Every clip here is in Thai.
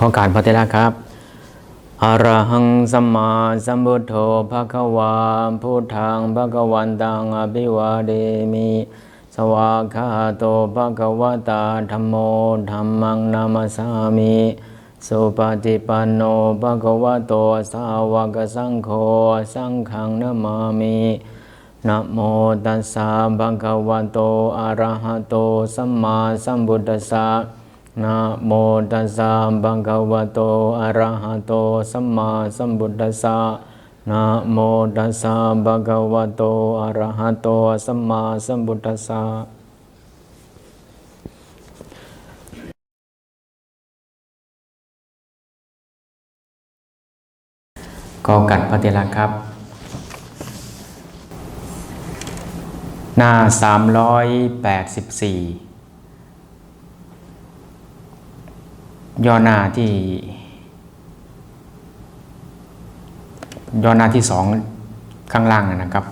ข้อการพระเทระครับอะรหังสัมมาสัมพุทโธภะคะวาพุทธังภะคะวันตังอภิวาเดมิสวากขาโตภะคะวะตาธัมโมธัมมังนามัสสามิสุปฏิปันโนภะคะวะโตสาวกสังโฆสังฆังนามามินะโมตัสสะภะคะวะโตอะระหะโตสัมมาสัมพุทธัสสะ นะโมตัสสะภะคะวะโต อะระหะโต สัมมาสัมพุทธัสสะนะโมตัสสะภะคะวะโต อะระหะโต สัมมาสัมพุทธัสสะก็กัดพระเทระครับ หน้า 384 ย่อหน้าที่ ย่อหน้าที่สองข้างล่างนะครับ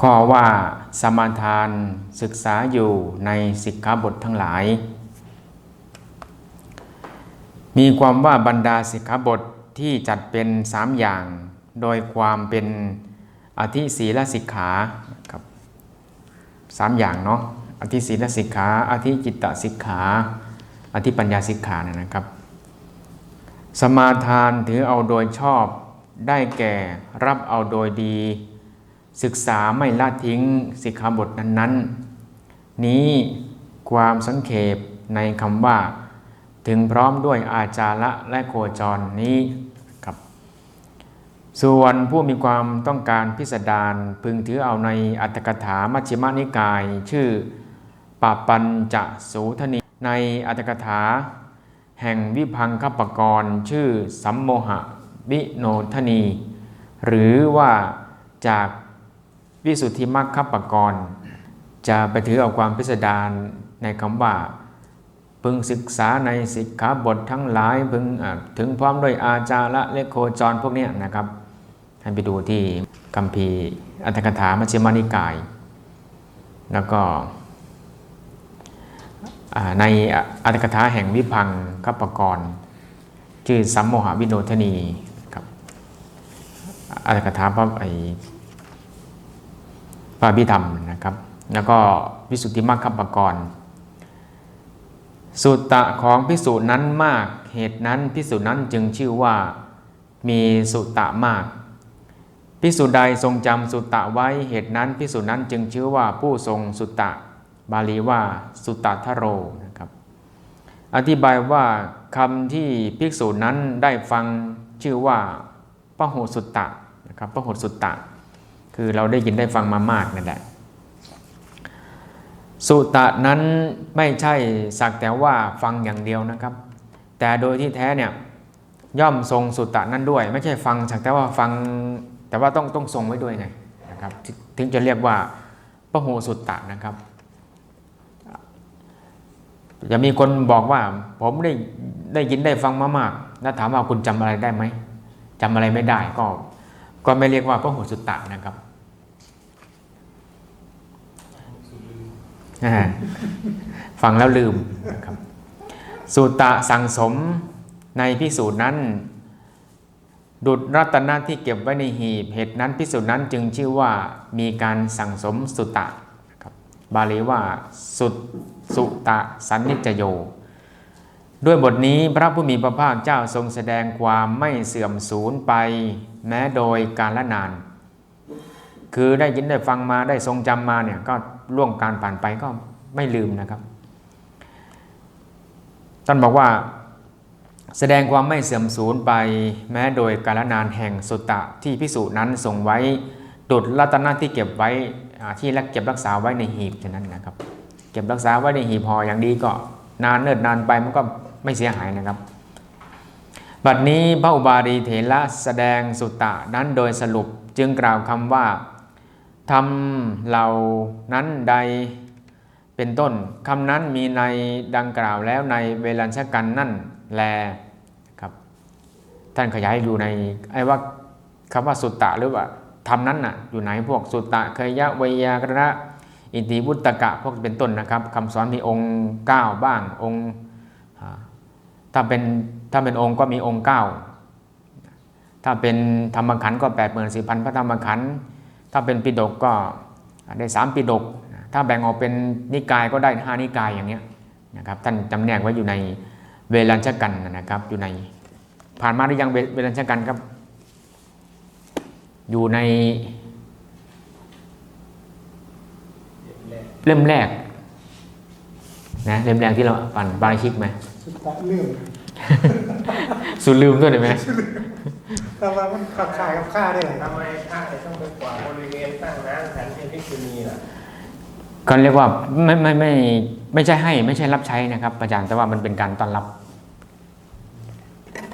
ข้อว่าสมาทานศึกษาอยู่ในสิกขาบททั้งหลาย มีความว่าบรรดาสิกขาบทที่จัดเป็นสามอย่าง โดยความเป็นอธิศีลสิกขาครับสามอย่างเนาะอธิศีลสิกขาอธิจิตตสิกขา อธิปัญญาสิกขานะนะครับ สมาทานถือเอาโดยชอบได้แก่รับเอาโดยดี ศึกษาไม่ละทิ้งสิกขาบทนั้นๆ นี้ความสังเขปในคำว่า ถึงพร้อมด้วยอาจาระและโคจรนี้ครับ ส่วนผู้มีความต้องการพิสดารพึงถือเอาในอัตถกถามัชฌิมานิกาย ชื่อปาปัญจะสูทนี ในอัตถกถา แห่งวิพังคปกรณ์ชื่อสัมโมหะวิโนทนี หรือว่าจากวิสุทธิมรรคปกรณ์จะไปถือเอาความพิสดารในคำว่าพึงศึกษาในสิกขาบททั้งหลายพึงอะถึงพร้อมด้วยอาจาระและโคจรพวกนี้นะครับให้ไปดูที่กัมพีอัตถกถามัชฌิมานิกาย แล้วก็ ในอัตถกถาแห่งวิพังคัปปกรณ์ชื่อสัมโมหวิโนทนีครับอัตถกถาพระไอพระพิธรรมนะครับ แล้วก็วิสุทธิมรรคคัปปกรณ์สุตตะของพิสูจน์นั้นมากเหตุนั้นพิสูจน์นั้นจึงชื่อว่ามีสุตตะมากพิสูจน์ใดทรงจำสุตตะไว้เหตุนั้นพิสูจน์นั้นจึงชื่อว่าผู้ทรงสุตตะ บาลีว่าสุตตะทโรนะครับ อธิบายว่าคำที่ภิกษุนั้นได้ฟังชื่อว่าพระโหสุตตะนะครับพระโหสุตตะ คือเราได้ยินได้ฟังมามากนั่นแหละสุตะนั้นไม่ใช่สักแต่ว่าฟังอย่างเดียวนะครับ แต่โดยที่แท้เนี่ยย่อมทรงสุตตะนั้นด้วย ไม่ใช่ฟังสักแต่ว่าฟังแต่ว่าต้องต้องทรงไว้ด้วยไงนะครับถึงถึงจะเรียกว่าพระโหสุตตะนะครับ จะมีคนบอกว่า ผมได้ได้ยินได้ฟังมามากแล้วถามว่าคุณจำอะไรได้ไหมจำอะไรไม่ได้ก็ ก็ไม่เรียกว่าพระโหสุตตะนะครับฟังแล้วลืมนะครับสุตตะสั่งสมในพิสูจน์นั้น ดุดรัตนะที่เก็บไว้ในหีบเหตุนั้นพิสูจน์นั้นจึงชื่อว่ามีการสั่งสมสุตตะนะครับบาลีว่าสุต สุตะสันนิจโย ด้วยบทนี้พระผู้มีพระภาคเจ้าทรงแสดงความไม่เสื่อมสูญไป แม้โดยการละนาน คือได้ยินได้ฟังมาได้ทรงจำมาเนี่ยก็ล่วงการผ่านไปก็ไม่ลืมนะครับท่านบอกว่าแสดงความไม่เสื่อมสูญไป แม้โดยกาลนานแห่งสุตตะที่พิสูจน์นั้นทรงไว้ดุดรัตนะที่เก็บไว้ที่รักเก็บรักษาไว้ในหีบฉะนั้นนะครับ เก็บรักษาไว้ในหีบห่ออย่างดีก็นานเนิ่นนานไปมันก็ไม่เสียหายนะครับ บัดนี้พระอุบาลีเถระแสดงสุตตะนั้นโดยสรุปจึงกล่าวคำว่าทำเหล่านั้นใดเป็นต้นคำนั้นมีในดังกล่าวแล้วในเวลัญชกันนั่นแลครับท่านขยายอยู่ในไอ้ว่าคำว่าสุตตะหรือว่าทำนั้นน่ะอยู่ไหนพวกสุตตะเคยยะเวยากระ อินทิวุตตกะพวกเป็นต้นนะครับคำสอนมีองค์ 9 บ้างองค์ถ้าเป็นถ้าเป็นองค์ก็มีองค์เก้าถ้าเป็นธรรมขันธ์ก็แปดหมื่นสี่พันพระธรรมขันธ์ถ้าเป็นปิฎกก็ได้สามปิฎกถ้าแบ่งออกเป็นนิกายก็ได้ห้านิกายอย่างเนี้ยนะครับท่านจำแนกไว้อยู่ในเวลัญชกันนะครับอยู่ในผ่านมาหรือยังเวเวลัญชกันครับ อยู่ใน เล่มแรกนะเล่มแรกที่เราปั่นบาริชิกไหมสุดตะลืมสุดลืมด้วยได้ไหมแต่ว่ามันขับขายกับค่าได้เลยทำไมพระถึงต้องไปกวาดบริเวณตั้งน้ำขันให้ภิกษุณีล่ะก็เรียกว่าไม่ไม่ไม่ไม่ใช่ให้ไม่ใช่รับใช้นะครับ อาจารย์แต่ว่ามันเป็นการต้อนรับ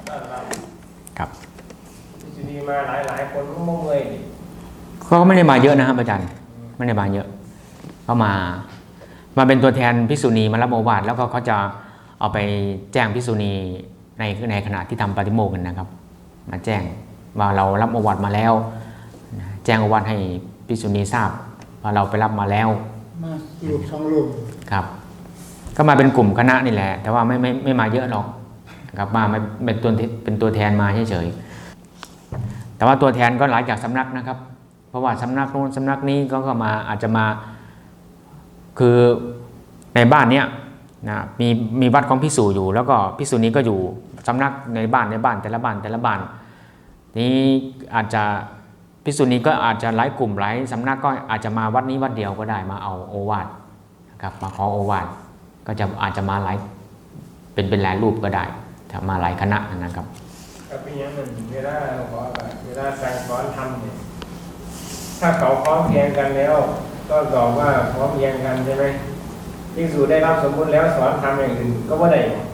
ต้อนรับครับภิกษุณีมาหลายหลายๆคนก็มุ่งเลยดิเขาก็ไม่ได้มาเยอะนะครับอาจารย์ไม่ได้มาเยอะ เขามามาเป็นตัวแทนพิกษุณีมารับโอวาทแล้วก็เขาจะเอาไปแจ้งพิกษุณีในในขณะที่ทำปาฏิโมกข์กันนะครับ มาแจ้งว่าเรารับโอวาทมาแล้วนะแจ้งโอวาทให้พิกษุณีทราบว่าเราไปรับมาแล้วมาลูกสองลูกครับ ก็มาเป็นกลุ่มคณะนี่แหละ แต่ว่าไม่ไม่ไม่มาเยอะหรอกนะครับมาไม่เป็นตัวเป็นตัวแทนมาเฉยๆแต่ว่าตัวแทนก็หลายจากสำนักนะครับ เพราะว่าสำนักโน้นสำนักนี้ก็ก็มาอาจจะมา คือในบ้านเนี้ยนะมีมีวัดของพิสูจอยู่ แล้วก็พิสูจนี้ก็อยู่สำนักในบ้านในบ้านแต่ละบ้านแต่ละบ้านนี้อาจจะพิสูจนี้ก็อาจจะหลายกลุ่มหลายสำนักก็อาจจะมาวัดนี้วัดเดียวก็ได้มาเอาโอวาทนะครับมาขอโอวาทก็จะอาจจะมาหลายเป็นเป็นหลายรูปก็ได้ถ้ามาหลายคณะนะครับก็เป็นอย่างนั้นเวลาเราขอแบบเวลาสั่งสอนทำเนี่ยถ้าเขาพร้อมเพรียงกันแล้ว ก็บอกว่าพร้อมเพรียงกันใช่ไหมภิกษุได้รับสมมุติแล้วสอนทำอย่างอื่นก็ว่าได้หรอก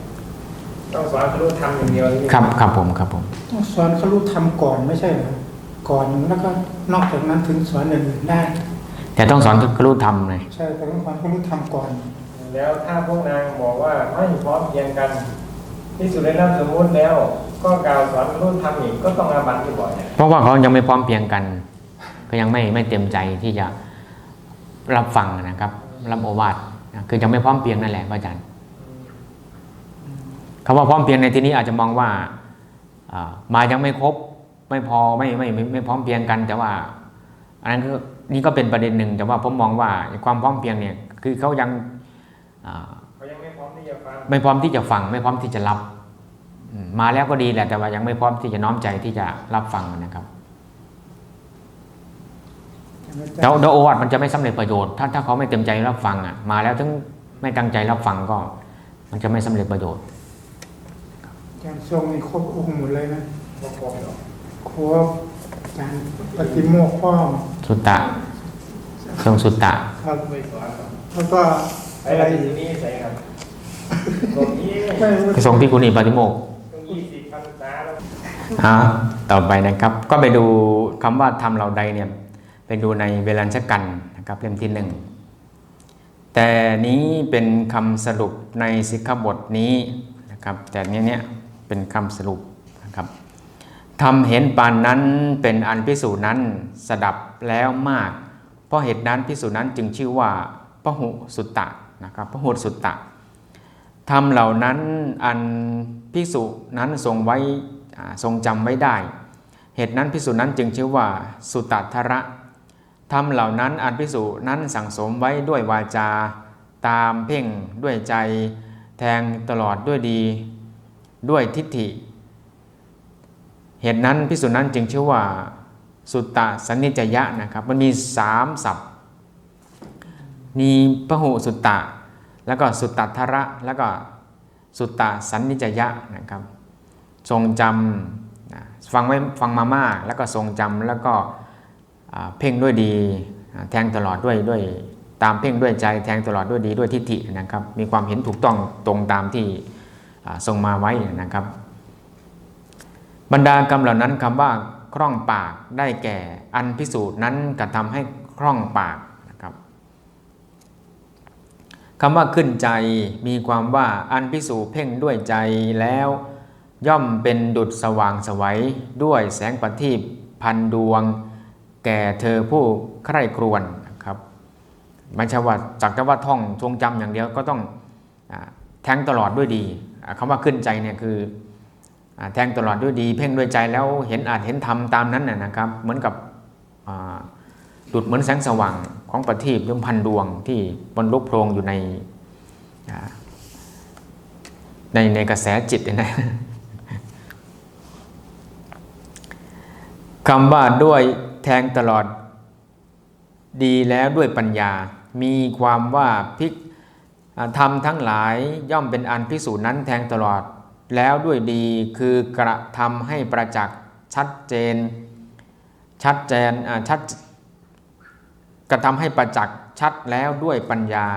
ต้องสอนครุธรรมอย่างเดียวที่ครับครับผมครับผมต้องสอนเขารู้ทำก่อนไม่ใช่เหรอก่อนแล้วก็นอกจากนั้นถึงสอนอื่นๆได้ แต่ต้องสอนครูธรรมเลยใช่แต่ต้องสอนเขารู้ทำก่อน แล้วถ้าพวกนางบอกว่าไม่พร้อมเพรียงกันภิกษุได้รับสมมุติแล้ว ก็กล่าวสอนครุธรรมอีกก็ต้องอาบัติบ่อยๆเนี่ยเพราะว่าเขายังไม่พร้อมเพรียงกัน ก็ยังไม่ไม่เต็มใจที่จะ รับฟังนะครับ รับโอวาทนะคือยังไม่พร้อมเพรียงนั่นแหละพระอาจารย์คำว่าพร้อมเพรียงในที่นี้อาจจะมองว่าอ่ามายังไม่ครบไม่พอไม่ไม่ไม่ไม่พร้อมเพรียงกัน แต่ว่า อันนั้นก็นี่ก็เป็นประเด็นหนึ่งแต่ว่าผมมองว่าความพร้อมเพรียงเนี่ย คือเขายังอ่าเขายังไม่พร้อมที่จะฟังไม่พร้อมที่จะฟัง ไม่พร้อมที่จะรับอืมมาแล้วก็ดีแหละแต่ว่ายังไม่พร้อมที่จะน้อมใจที่จะรับฟังนะครับ แล้วแล้วโอวาทมันจะไม่สำเร็จประโยชน์ ถ้าถ้าเขาไม่เต็มใจรับฟังอะ มาแล้วถึงไม่ตั้งใจรับฟังก็ มันจะไม่สำเร็จประโยชน์อาจารย์ทรงมีครบองค์หมดเลยนะบ่ครบหรอกครบอาจารย์ปฏิโมกข์พ่อมสุตตะทรงสุตตะครับไม่สอนหรอกแล้วก็ไอ้อะไรที่อีกนี่ใส่ครับตรงนี้ไม่ทรงพิกุณีปาฏิโมกข์ต้องยี่สิบพรรษาแล้วอ่าต่อไปนะครับ ก็ไปดูคำว่าทำเราใดเนี่ย ไปดูในเวลัญชกันนะครับเล่มที่หนึ่งแต่นี้เป็นคำสรุปในสิกขาบทนี้นะครับแต่เนี้ยเนี้ยเป็นคำสรุปนะครับทำเห็นปานนั้นเป็นอันพิสูจน์นั้นสดับแล้วมาก เพราะเหตุนั้นพิสูจน์นั้นจึงชื่อว่าพหุสุตตะนะครับพหุสุตตะทำเหล่านั้นอันพิสุนั้นทรงไว้ทรงจำไว้ได้ เหตุนั้นพิสูจน์นั้นจึงชื่อว่าสุตตะทระ ทำเหล่านั้นอันพิสูจนั้นสั่งสมไว้ด้วยวาจา ตามเพ่งด้วยใจ แทงตลอดด้วยดี ด้วยทิฏฐิ เหตุนั้นพิสูจนั้นจึงชื่อว่าสุตตะสันนิจยะนะครับ มันมีสามศัพท์มีพหุสุตตะ แล้วก็สุตตทระ แล้วก็สุตตะสันนิจยะนะครับ ทรงจำฟังไว้ฟังมามาก แล้วก็ทรงจำแล้วก็ เพ่งด้วยดีแทงตลอดด้วยด้วยตามเพ่งด้วยใจแทงตลอดด้วยดีด้วยทิฏฐินะครับ มีความเห็นถูกต้องตรงตามที่อ่าทรงมาไว้นะครับ บรรดากรรมเหล่านั้นคำว่าคล่องปากได้แก่อันพิสูจน์นั้นกระทำให้คล่องปากนะครับคำว่าขึ้นใจมีความว่าอันพิสูจน์เพ่งด้วยใจแล้วย่อมเป็นดุจสว่างสวัยด้วยแสงประทีปพันดวง แก่เธอผู้ใคร่ครวญครับม่ใช่ว่าจากแต่ว่าท่องทรงจำอย่างเดียวก็ต้องอแทงตลอดด้วยดีอ่าคำว่าขึ้นใจเนี่ยคืออแทงตลอดด้วยดี เพ่งด้วยใจแล้วเห็นอาจเห็นธรรมตามนั้นน่ะนะครับ เหมือนกับดุดเหมือนแสงสว่างของประทีปยมพันดวงที่บนลุกโพรงอยู่ในในในกระแสจิตเนี่ยนะคำว่าด้วย แทงตลอด ดีแล้วด้วยปัญญา มีความว่าพิกอ่าทำทั้งหลายย่อมเป็นอันพิสูจน์นั้นแทงตลอด แล้วด้วยดีคือกระทำให้ประจักษ์ชัดเจน ชัดเจนชัดกระทำให้ประจักษ์ชัดแล้วด้วยปัญญา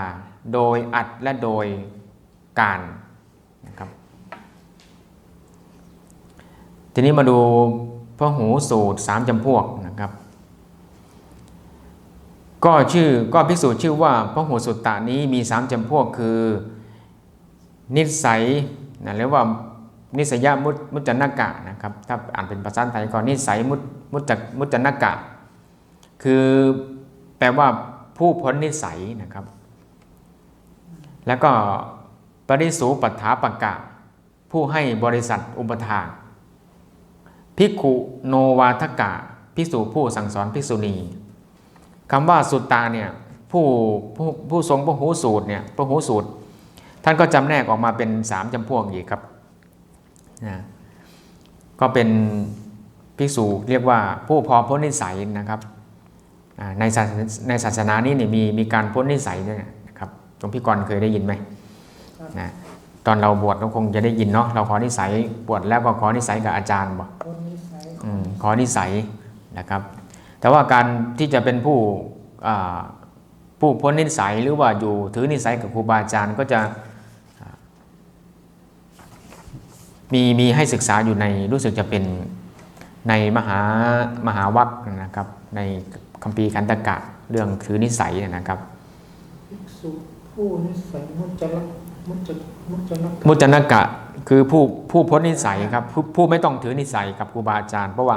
โดยอัดและโดยการนะครับทีนี้มาดูพระหูสูตรสามจำพวกนะ ก็ชื่อก็พิสูจน์ชื่อว่าพระโหสุตตะนี้มีสามจำพวกคือ นิสัยนะเรียกว่านิสัยมุมุจจนกะนะครับถ้าอ่านเป็นภาษาไทยก็นิสัยมุมุจมุจจนกะ คือแปลว่าผู้พ้นนิสัยนะครับ แล้วก็ปริสูปัฏฐาปกะ ผู้ให้บริษัทอุปถากภิกขุโนวาทกะภิกษุผู้สั่งสอนภิกษุณี คำว่าสุตตาเนี่ยผู้ผู้ผู้ทรงพระหูสูตรเนี่ยพระหูสูตร ท่านก็จำแนกออกมาเป็นสามจำพวกอีกครับนะก็เป็นภิกษุเรียกว่าผู้พอพ้นนิสัยนะครับอ่าในศาสในศาสนานี้เนี่ยมีมีการพ้นนิสัยด้วยนะครับหลวงพี่กรณ์เคยได้ยินไหมนะตอนเราบวชก็คงจะได้ยินเนาะเราขอนิสัยบวชแล้วก็ขอนิสัยกับอาจารย์บอกคนนิสัยอืมขอนิสัยนะครับ แต่ว่าการที่จะเป็นผู้อ่าผู้พ้นนิสัยหรือว่าอยู่ถือนิสัยกับครูบาอาจารย์ก็จะอ่ามีมีให้ศึกษาอยู่ในรู้สึกจะเป็นในมหามหาวัคนะครับ ในคัมภีร์คันตกะเรื่องถือนิสัยเนยนะครับภิกษุผู้นิสัยมุจจละมุจจมุจจนกมุจจนกะคือผู้ผู้พ้นนิสัยครับผู้ผู้ไม่ต้องถือนิสัยกับครูบาอาจารย์ เพราะว่า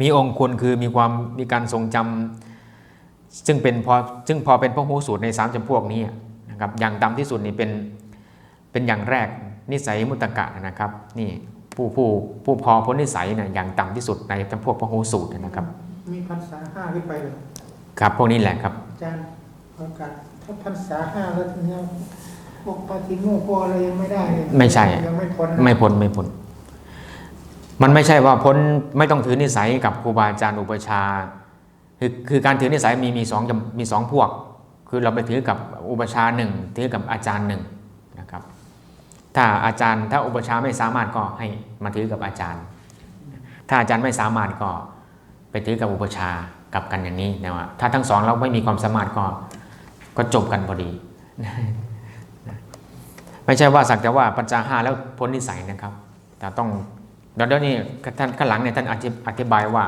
มีองค์คุณคือมีความมีการทรงจำซึ่งเป็นพอซึ่งพอเป็นพระหูสูตรในสามจำพวกนี้นะครับอย่างต่ำที่สุดนี่เป็นเป็นอย่างแรกนิสัยมุตตะกะนะครับนี่ผู้ผู้ผู้พอพ้นนิสัยเนี่ยอย่างต่ำที่สุดในจำพวกพระหูสูตรนะครับ มีพรรษาห้าขึ้นไปเลยครับพวกนี้แหละครับอาจารย์ประกาศถ้าพรรษาห้าแล้วทีเนี้ยพวกปาติโมกข์พวกอะไรยังไม่ได้เลยไม่ใช่ยังไม่พ้นนะไม่พ้นไม่พ้น มันไม่ใช่ว่าพ้นไม่ต้องถือนิสัยกับครูบาอาจารย์อุปชาคือคือการถือนิสัยมีมีสองมีสองพวก คือเราไปถือกับอุปชาหนึ่งถือกับอาจารย์หนึ่งนะครับ ถ้าอาจารย์ถ้าอุปชาไม่สามารถก็ให้มาถือกับอาจารย์ ถ้าอาจารย์ไม่สามารถก็ไปถือกับอุปชากับกันอย่างนี้นะว่าถ้าทั้งสองเราไม่มีความสามารถก็ก็จบกันพอดีไม่ใช่ว่าสักแต่ว่าปัญจาห้าแล้วพ้นนิสัยนะครับ แต่ต้อง เดี๋ยวนี้ท่านข้างหลังเนี่ยท่านอธิอธบายว่า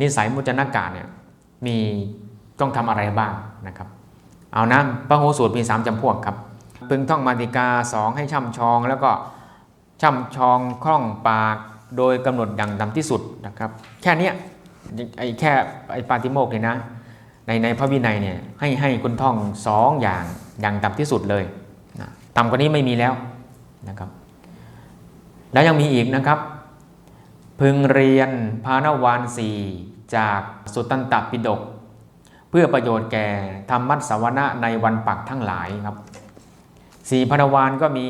นิสัยมุจจนากาเนี่ยมีต้องทำอะไรบ้างนะครับ เอานะพระโหสูตรมีสามจำพวกครับ พึงท่องมาติกาสองให้ช่ำชอง แล้วก็ช่ำชองคล่องปากโดยกำหนดอย่างดำที่สุดนะครับ แค่นี้ไอ้แค่ไอ้ปาติโมกข์เนี่ยนะในในพระวินัยเนี่ยให้ให้คุณท่องสองอย่างอย่างต่ำที่สุดเลยนะต่ำกว่านี้ไม่มีแล้วนะครับ แล้วยังมีอีกนะครับ พึงเรียนพานวานสี่จากสุตตันตปิฎกเพื่อประโยชน์แก่ธรรมัสวนะในวันปักทั้งหลายครับสี่พานวานก็มี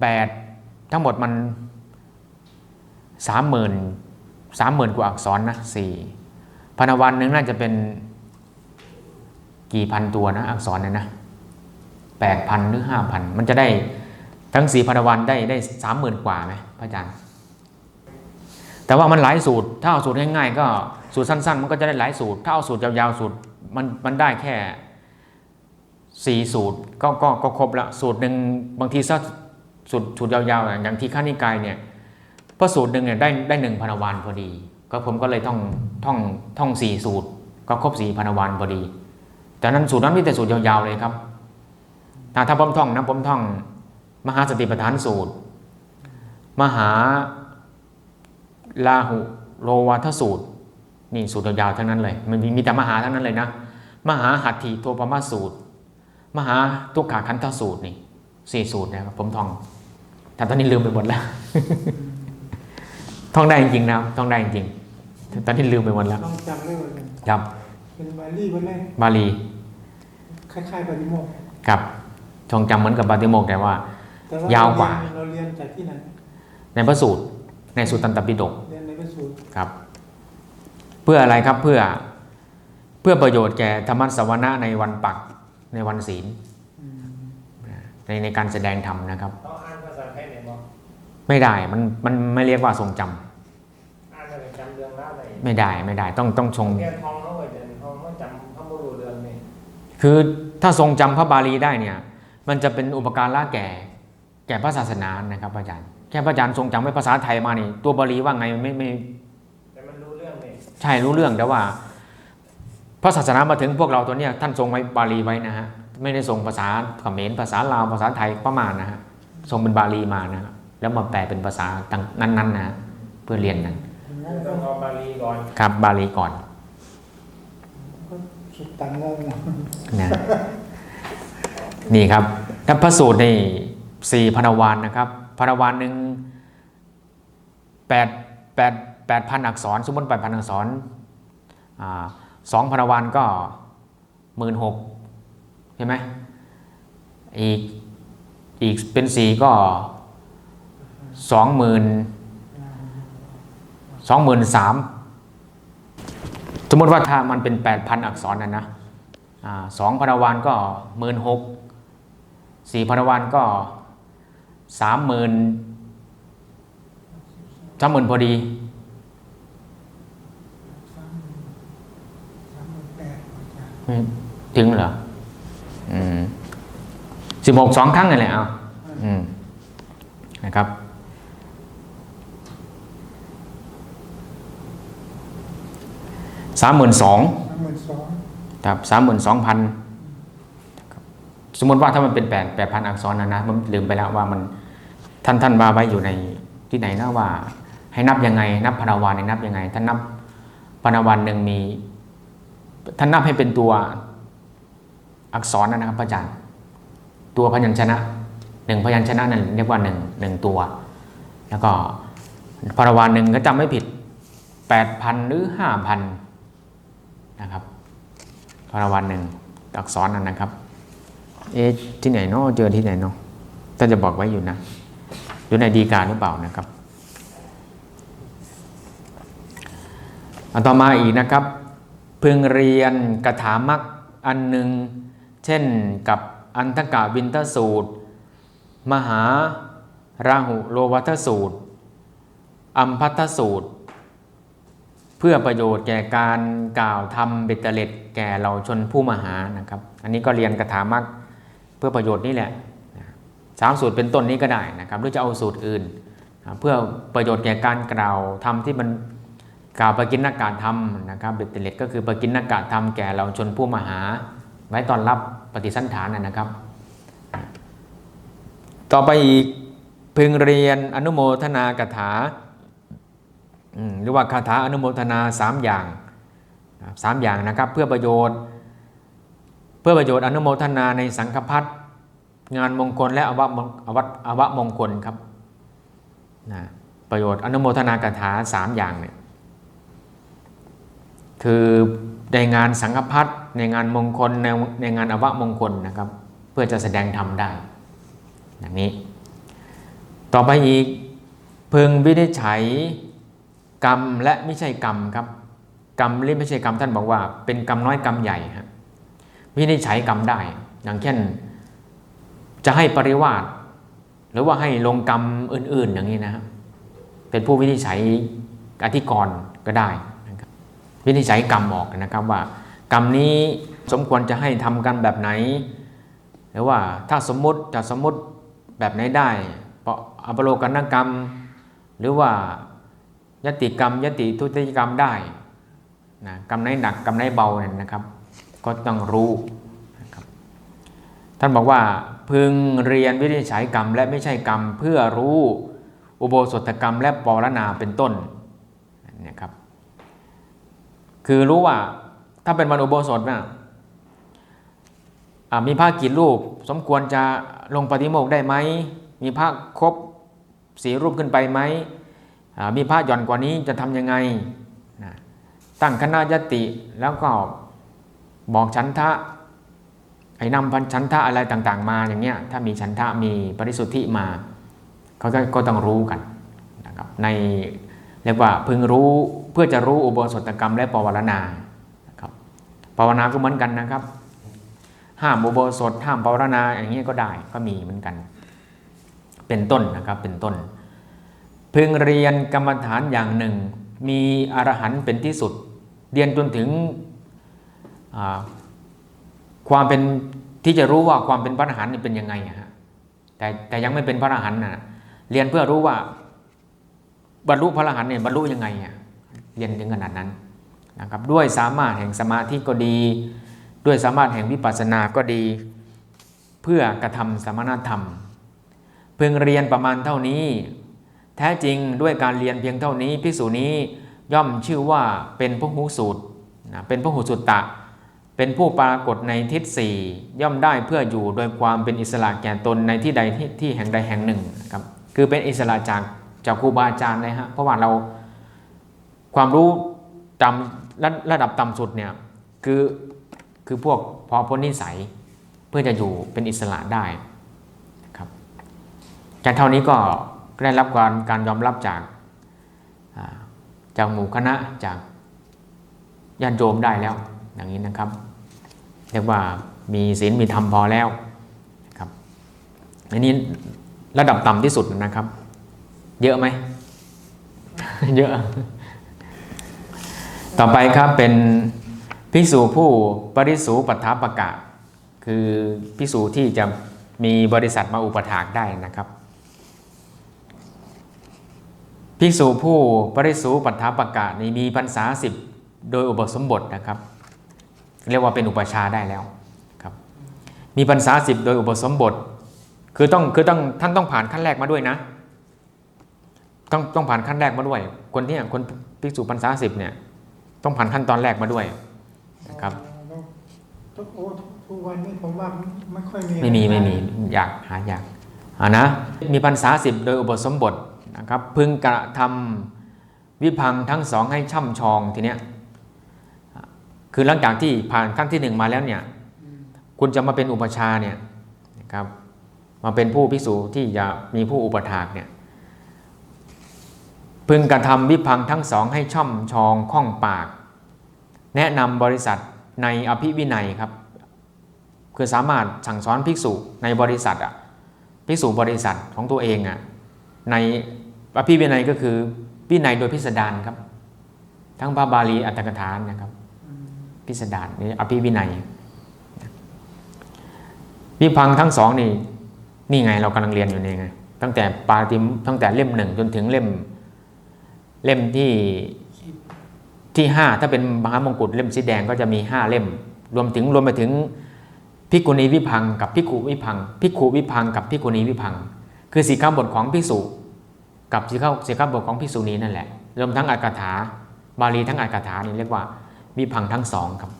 แปดทั้งหมดมันสามหมื่นสามหมื่นกว่าอักษรนะสี่พานวานหนึ่งน่าจะเป็นกี่พันตัวนะอักษรเนี่ยนะแปดพันหรือห้าพันมันจะได้ทั้งสี่พันวันได้ได้สามหมื่นกว่าไหม ระอาจารย์ แต่ว่ามันหลายสูตร ถ้าเอาสูตรง่ายๆก็สูตรสั้น ๆ มันก็จะได้หลายสูตร ถ้าเอาสูตรยาวๆสูตรมันมันได้แค่สี่สูตรก็ก็ก็ครบละสูตรหนึ่งบางทีถ้าสูตรสูตรยาวๆอย่างอย่างที่ข้านิกายเนี่ยพระสูตรหนึ่งเนี่ยได้ได้หนึ่งพันวันพอดี ก็ผมก็เลยท่องท่องท่องสี่สูตร ก็ครบสี่พันวันพอดี แต่นั้นสูตรนั้นมีแต่สูตรยาวๆเลยครับถ้าถ้าผมท่องนะผมท่อง มหาสติปัฏฐานสูตร มหาลาหุโลวัทสูตร นี่สูตรยาวๆทั้งนั้นเลย มันมีมีแต่มหาทั้งนั้นเลยนะ มหาหัตถิโทปมาสูตร มหาทุกขาคันธสูตรนี่สี่สูตรนะครับผมท่อง แต่ตอนนี้ลืมไปหมดแล้วท่องได้จริงๆนะครับท่องได้จริงๆแต่ตอนนี้ลืมไปหมดแล้วต้องจำได้ว่าครับเป็นบาลีวันแรกบาลีคล้ายๆปฏิโมกข์ครับท่องจำเหมือนกับบาติโมกข์แต่ว่าแต่ว่า ยาวกว่าเราเรียนจากที่ไหน ในพระสูตรในสุตตันตปิฎกเรียนในพระสูตรครับ เพื่ออะไรครับเพื่อเพื่อประโยชน์แก่ธรรมสวนะในวันปักในวันศีลอืมในในการแสดงธรรมนะครับต้องอ่านภาษาไทยไหนบอกไม่ได้มันมันไม่เรียกว่าทรงจำอ่านอะไรจำเรื่องราวไหนไม่ได้ไม่ได้ต้องต้องชงเรียนทองเขาก็จะทองเขาจำเขาไม่รู้เรื่องนี่คือถ้าทรงจำพระบาลีได้เนี่ย มันจะเป็นอุปการะแก่แก่พระศาสนานะครับอาจารย์ แค่พระอาจารย์ทรงจำไว้ภาษาไทยมานี่ ตัวบาลีว่าไงไม่ไม่แต่มันรู้เรื่องนี่ใช่รู้เรื่องแต่ว่า พระศาสนามาถึงพวกเราตัวเนี้ยท่านทรงไว้บาลีไว้นะฮะไม่ได้ทรงภาษาเขมรภาษาลาวภาษาไทยประมาณนะฮะทรงเป็นบาลีมานะฮะแล้วมาแปลเป็นภาษาต่างนั้นๆนะฮะเพื่อเรียนนั้นงั้นต้องเอาบาลีก่อนครับบาลีก่อนก็สุดตังงงนะนี่ครับถ้าพระสูตรในสี่พนวานนะครับ พนวานหนึ่งแปดแปดแปดพันอักษร สมมติแปดพันอักษรสองพนวานก็หมื่นหกใช่ไหมอีกอีกเป็นสี่ก็สองหมื่นสองหมื่นสามสมมติว่าถ้ามันเป็นแปดพันอักษรนะนะสองพนวานก็หมื่นหกสี่พนวานก็ สามหมื่นสามหมื่นพอดีสามหมื่นแปดอาจารย์ไม่ถึงเหรอสิบหกสองครั้งนั่นแหละเอาอืมนะครับสามหมื่นสองสามหมื่นสองครับสามหมื่นสองพันสมมติว่าถ้ามันเป็นแปดแปดพันอักษรนะนะผมลืมไปแล้วว่ามัน ท่านท่านว่าไว้อยู่ในที่ไหนนะว่า ให้นับยังไง นับพนาวานให้นับยังไงท่านนับพนาวานหนึ่งมีท่านนับให้เป็นตัวอักษรนะครับพระอาจารย์ ตัวพยัญชนะหนึ่งพยัญชนะนั่นเรียกว่าหนึ่งหนึ่งตัว แล้วก็พนาวานหนึ่งก็จำไม่ผิดแปดพันหรือห้าพันนะครับพนาวานหนึ่งอักษรนั่นนะครับ เอ๊ะที่ไหนเนาะเจอที่ไหนเนาะท่านจะบอกไว้อยู่นะ อยู่ในดีการหรือเปล่านะครับอันต่อมาอีกนะครับพึงเรียนกถามักอันหนึ่งเช่นกับอันทกาวินทสูตร มหาราหุโลวัทสูตร อัมพัทสูตร เพื่อประโยชน์แก่การกล่าวทำเบ็ดเตเล็ดแก่เราชนผู้มหานะครับ อันนี้ก็เรียนกถามักเพื่อประโยชน์นี่แหละ สามสูตรเป็นต้นนี้ก็ได้นะครับหรือจะเอาสูตรอื่น เพื่อประโยชน์แก่การกล่าวทำที่มันกล่าวปกินนากาศธรรมนะครับเบ็ดเตล็ดก็คือปกินนากาศธรรมแก่เราชนผู้มหา ไว้ตอนรับปฏิสันฐานนะครับ ต่อไปอีกพึงเรียนอนุโมทนากถาหรือว่าคาถาอนุโมทนาสามอย่างสามอย่างนะครับเพื่อประโยชน์ เพื่อประโยชน์อนุโมทนาในสังฆพัฒน์ งานมงคลและอวมงอวัตอวมงคลครับนะประโยชน์อนุโมทนากถาสามอย่างเนี่ยคือในงานสังฆพัฒน์ในงานมงคลในในงานอวมงคลนะครับ เพื่อจะแสดงธรรมได้ อย่างนี้ ต่อไปอีกพึงวินิจฉัยกรรมและไม่ใช่กรรมครับ กรรมหรือไม่ใช่กรรมท่านบอกว่า เป็นกรรมน้อยกรรมใหญ่ฮะวินิจฉัยกรรมได้ อย่างเช่น จะให้ปริวาสหรือว่าให้ลงกรรมอื่น ๆ อย่างนี้นะครับเป็นผู้วินิจฉัยอธิกรณ์ก็ได้นะครับวินิจฉัยกรรมออกนะครับว่า กรรมนี้สมควรจะให้ทำกันแบบไหน หรือว่าถ้าสมมุติจะสมมุติแบบไหนได้เพราะอปโลกนกรรม หรือว่ายติกรรมยติทุติยกรรมได้นะกรรมไหนหนักกรรมไหนเบาเนี่ยนะครับ ก็ต้องรู้นะครับท่านบอกว่า พึงเรียนวินิจฉัยกรรม และไม่ใช่กรรมเพื่อรู้อุโบสถกรรมและปรณาเป็นต้นเนี่ยครับคือรู้ว่าถ้าเป็นวันอุโบสถนะมีพระกี่รูป สมควรจะลงปฏิโมกได้ไหม มีพระครบสีรูปขึ้นไปไหม มีพระหย่อนกว่านี้จะทำยังไง ตั้งคณะยติแล้วก็บอกฉันทะ ไอ้นำพันฉันทะอะไรต่างๆ มาอย่างเงี้ยถ้ามีฉันทะมีปริสุทธิมาเขาก็ก็ต้องรู้กันนะครับในเรียกว่าพึงรู้เพื่อจะรู้อุโบสถกรรมและปวารณานะครับปวารณาก็เหมือนกันนะครับ ห้ามอุโบสถห้ามปวารณาอย่างเงี้ยก็ได้ก็มีเหมือนกัน เป็นต้นนะครับเป็นต้น พึงเรียนกรรมฐานอย่างหนึ่ง มีอรหันต์เป็นที่สุด เรียนจนถึง ความเป็นที่จะรู้ว่าความเป็นพระอรหันต์นี่เป็นยังไงฮะแต่แต่ยังไม่เป็นพระอรหันต์นะเรียนเพื่อรู้ว่า บรรลุพระอรหันต์เนี่ยบรรลุยังไงอะเรียนถึงขนาดนั้นนะครับ ด้วยสามารถแห่งสมาธิก็ดี ด้วยสามารถแห่งวิปัสสนาก็ดี เพื่อกระทำสมณธรรม เพียงเรียนประมาณเท่านี้ แท้จริงด้วยการเรียนเพียงเท่านี้พิสูจนี้ย่อมชื่อว่าเป็นพหูสูตรนะเป็นพหูสุตตะ เป็นผู้ปรากฏในทิศสี่ย่อมได้เพื่ออยู่โดยความเป็นอิสระแก่ตนในที่ใดที่ที่แห่งใดแห่งหนึ่งนะครับคือเป็นอิสระจากจากครูบาอาจารย์เลยฮะเพราะว่าเราความรู้ต่ำระระดับต่ำสุดเนี่ยคือคือพวกพอพ้นนิสัยเพื่อจะอยู่เป็นอิสระได้ครับจากเท่านี้ก็ได้รับการการยอมรับจากจากหมู่คณะจากญาติโยมได้แล้วอย่างนี้นะครับ เรียกว่ามีศีลมีธรรมพอแล้วครับอันนี้ระดับต่ำที่สุดนะครับ เยอะไหม เยอะ ต่อไปครับเป็นภิกษุผู้ปริสูปัฏฐาปกะ คือภิกษุที่จะมีบริษัทมาอุปถากได้นะครับภิกษุผู้ปริสูปัฏฐาปกะนี้มีพรรษาสิบโดยอุปสมบทนะครับ เรียกว่าเป็นอุปชฌาย์ได้แล้วครับมีพรรษาสิบโดยอุปสมบท คือต้องคือต้องท่านต้องผ่านขั้นแรกมาด้วยนะต้องต้องผ่านขั้นแรกมาด้วย คนที่คนภิกษุพรรษาสิบเนี่ยต้องผ่านขั้นตอนแรกมาด้วยนะครับแล้วทุกโอ้ทุกวันนี้ผมว่าไม่ค่อยมีไม่มีไม่มีอยากหาอยากอ่านะมีพรรษาสิบโดยอุปสมบทนะครับพึงกระทำวิพังค์ทั้งสองให้ช่ำชองทีเนี้ย คือหลังจากที่ผ่านขั้นที่หนึ่งมาแล้วเนี่ยคุณจะมาเป็นอุปชาเนี่ยนะครับมาเป็นผู้พิสูจที่จะมีผู้อุปถากเนี่ยพึงกระทำวิพังทั้งสองให้ช่ำชองคล่องปาก แนะนำบริษัทในอภิวินัยครับ คือสามารถสั่งสอนภิกษุในบริษัทอะภิกษุบริษัทของตัวเองอะในอภิวินัยก็คือวินัยโดยพิสดารครับ ทั้งพระบาลีอัตถกถานะครับ พิสดารนี่อภิวินัยวิพังทั้งสองนี่นี่ไงเรากำลังเรียนอยู่นี่ไงตั้งแต่ปาติมตั้งแต่เล่มหนึ่งจนถึงเล่มเล่มที่ที่ห้าถ้าเป็นมหามงกุฎเล่มสีแดงก็จะมีห้าเล่ม รวมถึงรวมไปถึงพิกุณีวิพังกับพิกุวิพังพิกุวิพังกับพิกุณีวิพัง คือสีข้าบทของพิสุกับสีข้าสีข้าบทของพิสุนีนั่นแหละรวมทั้งอักขถาบาลีทั้งอักขถานี่เรียกว่า วิพังค์ทั้งสองครับ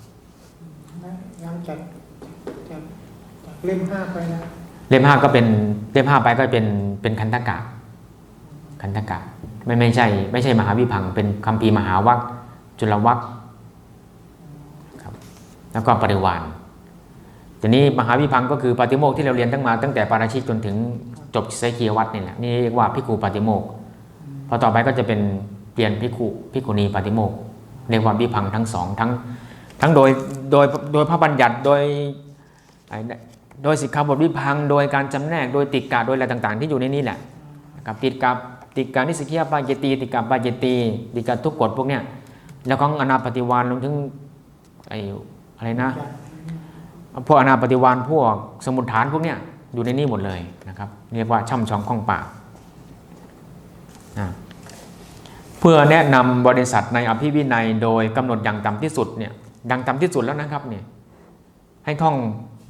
หลังจากจากจากเล่มห้าไปนะเล่มห้าก็เป็นเล่มห้าไปก็เป็นเป็นคันธกะคันธกะไม่ไม่ใช่ ไม่ใช่มหาวิพังค์เป็นคัมภีร์มหาวัคจุลวัคครับแล้วก็ปริวานทีนี้มหาวิพังค์ก็คือปาติโมกข์ที่เราเรียนตั้งมาตั้งแต่ปาราชิกจนถึงจบไซคียวัตนี่แหละนี่เรียกว่าพิคูปาติโมกข์พอต่อไปก็จะเป็นเปลี่ยนพิคูพิกุณีปาติโมก ข์เรียกว่าวิพังทั้งสองทั้งทั้งโดยโดยโดยพระบัญญัติโดยโดยสิกขาบทวิพังโดยการจำแนกโดยติกาโดยอะไรต่างๆ ที่อยู่ในนี้แหละนะครับติกาติกานิสกิยาปาเจตีติกาปาเจตีติกาทุกกฎพวกเนี้ยแล้วของอนาปฏิวานรวมถึงไอ้อะไรนะพวกอนาปฏิวานพวกสมุดฐานพวกเนี้ยอยู่ในนี้หมดเลยนะครับเรียกว่าช่ำชองข้องปากนะ เพื่อแนะนำบริษัทในอภิวินัยโดยกำหนดอย่างต่ำที่สุดเนี่ยอย่างต่ำที่สุดแล้วนะครับเนี่ยให้ท่อง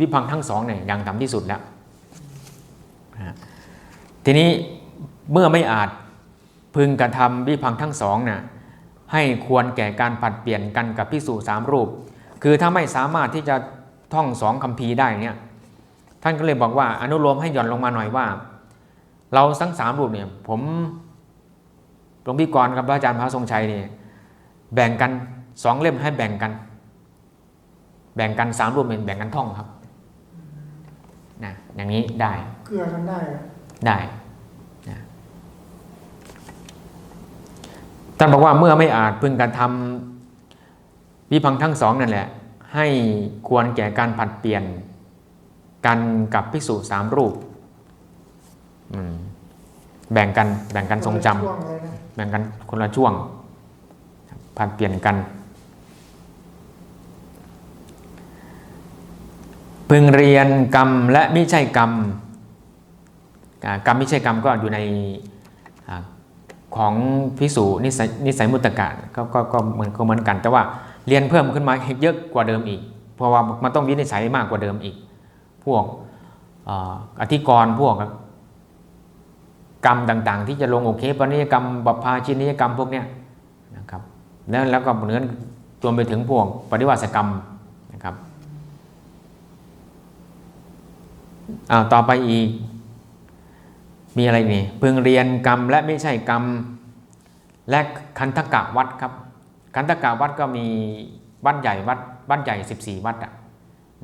วิพังทั้งสองเนี่ยอย่างต่ำที่สุดแล้วทีนี้เมื่อไม่อาจพึงกระทำวิพังทั้งสองน่ะให้ควรแก่การผัดเปลี่ยนกันกับพิสูจสามรูป คือถ้าไม่สามารถที่จะท่องสองคำพีได้เนี่ยท่านก็เลยบอกว่าอนุโลมให้หย่อนลงมาหน่อยว่า เราทั้งสามรูปเนี่ยผม หลวงพี่กรณ์กับพระอาจารย์พระทรงชัยเนี่ยแบ่งกันสองเล่มให้แบ่งกัน แบ่งกันสามรูปเป็นแบ่งกันท่องครับนะอย่างนี้ได้เกลือกันได้อะได้นะท่านบอกว่าเมื่อไม่อาจพึงกระทำวิพังค์ทั้งสองนั่นแหละ ให้ควรแก่การผัดเปลี่ยนกันกับภิกษุสามรูปอืมแบ่งกันแบ่งกันทรงจำช่วงเลยนะ แบ่งกันคนละช่วงผัดเปลี่ยนกันพึงเรียนกรรมและไม่ใช่กรรมกรรมไม่ใช่กรรมก็อยู่ในอของพิสูนิสัยนิสัยมุตตะก็ก็ก็เหมือนก็เหมือนกัน แต่ว่าเรียนเพิ่มขึ้นมาเยอะกว่าเดิมอีก เพราะว่ามันต้องวินิจฉัยมากกว่าเดิมอีก พวกออธิกรณ์พวก กรรมต่างๆ ที่จะลงโอเคปนิยกรรมบัพพาชินิยกรรมพวกเนี้ยนะครับแล้วแล้วก็เหมือนรวมไปถึงพวกปฏิวัติกรรมนะครับอ้าต่อไปอีก มีอะไรนี่พึงเรียนกรรมและไม่ใช่กรรม และคันธกะวัดครับ คันธกะวัดก็มีวัดใหญ่วัดวัดใหญ่ 14 วัดอะ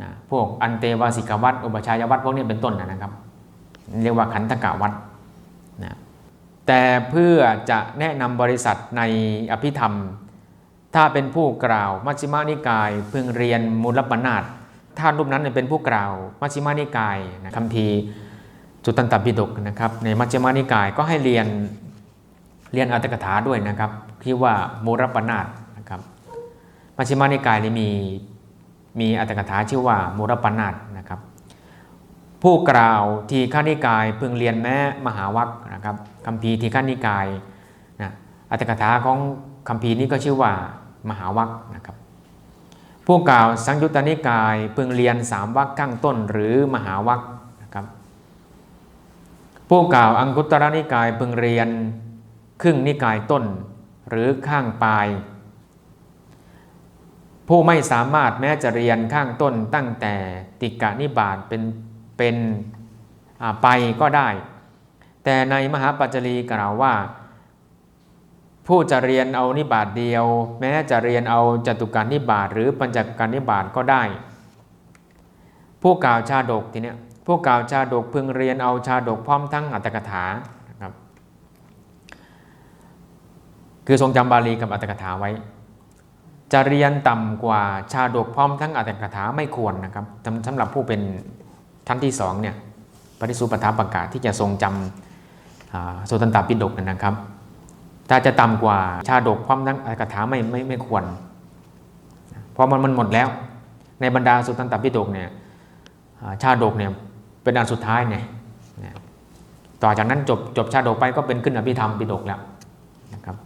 นะพวกอันเตวาสิกวัดอุปชายวัดพวกนี้เป็นต้นนะครับ เรียกว่าคันธกะวัด นะแต่เพื่อจะแนะนำบริษัทในอภิธรรม ถ้าเป็นผู้กล่าวมัชฌิมานิกายพึงเรียนมูลปนาตถ้ารูปนั้นเป็นผู้กล่าวมัชฌิมานิกายนะคำพีจุตันตปิฎกนะครับ ในมัชฌิมานิกายก็ให้เรียนเรียนอัตถกถาด้วยนะครับที่ว่ามูลปนาตนะครับมัชฌิมานิกายนี่มีมีอัตถกถาชื่อว่ามูลปนาตนะครับ ผู้กล่าวทีฆานิกายพึงเรียนแม้มหาวัคนะครับคำพีร์ทีฆานิกายนะอัตถกถาของคำพีร์นี้ก็ชื่อว่ามหาวัคนะครับ ผู้กล่าวสังยุตตนิกายพึงเรียนสามวัคข้างต้นหรือมหาวัคนะครับ ผู้กล่าวอังคุตรนิกายพึงเรียนครึ่งนิกายต้นหรือข้างปลาย ผู้ไม่สามารถแม้จะเรียนข้างต้นตั้งแต่ติกานิบาตเป็น เป็นไปก็ได้ แต่ในมหาปัจจรีกล่าวว่า ผู้จะเรียนเอานิบาตเดียว แม้จะเรียนเอาจตุการนิบาตหรือปัญจการนิบาตก็ได้ ผู้กล่าวชาดกทีเนี้ยผู้กล่าวชาดกพึงเรียนเอาชาดกพร้อมทั้งอัตถกถานะครับคือทรงจำบาลีกับอัตถกถาไว้จะเรียนต่ำกว่าชาดกพร้อมทั้งอัตถกถาไม่ควรนะครับสำหรับผู้เป็น ท่านที่สองเนี่ยปริสุปทาประกาศที่จะทรงจำโสตันตปิฎกนะครับ ถ้าจะต่ำกว่าชาดกพร้อมทั้งอกถาไม่ไม่ไม่ควร เพราะมันมันหมดแล้ว ในบรรดาสุตันตปิฎกเนี่ยชาดกเนี่ยเป็นอันสุดท้ายเนี่ยต่อจากนั้นจบจบชาดกไปก็เป็นขึ้นอภิธรรมปิฎกแล้วนะครับ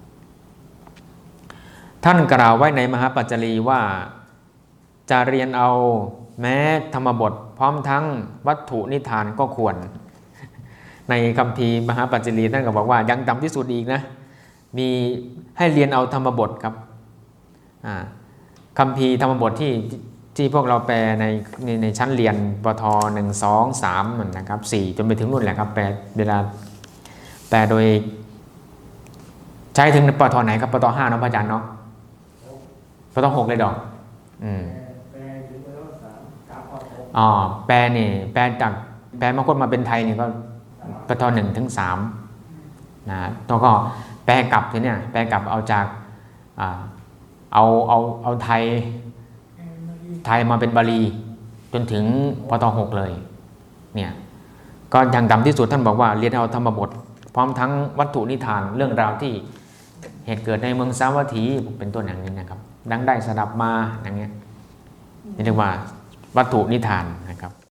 ท่านกล่าวไว้ในมหาปัจจรีว่าจะเรียนเอาแม้ธรรมบท ร้อมทั้งวัตถุนิทานก็ควร ในคำพีมหาปัจจรีท่านก็บอกว่ายังต่ำที่สุดอีกนะ มีให้เรียนเอาธรรมบทครับคำพีธรรมบทที่ที่พวกเราแปลในในในชั้นเรียนปทหนึ่งสองสามนะครับสี่จนไปถึงนู่นแหละครับแปลเวลาแปลโดย ใช้ถึงปทไหนครับปทห้าเนาะพระอาจารย์เนาะปทหกเลยดอก อืม แปลถึงแล้วสามสามข้ อ๋อแปลนี่ แปลจากแปลมาคนมาเป็นไทยนี่ก็ปทหนึ่งถึงสามนะแล้วก็แปลกลับทีเนี่ยแปลกลับเอาจากอเอาเอาเอาไทยไทยมาเป็นบาลีจนถึงปทหกเลยเนี่ยก็อย่างต่ำที่สุดท่านบอกว่าเรียนเอาธรรมบท พร้อมทั้งวัตถุนิทานเรื่องราวที่เหตุเกิดในเมืองสาวัตถีเป็นต้นอย่างนี้นะครับ ดังได้สดับมาอย่างเงี้ยนี่เรียกว่า วัตถุนิทานนะครับ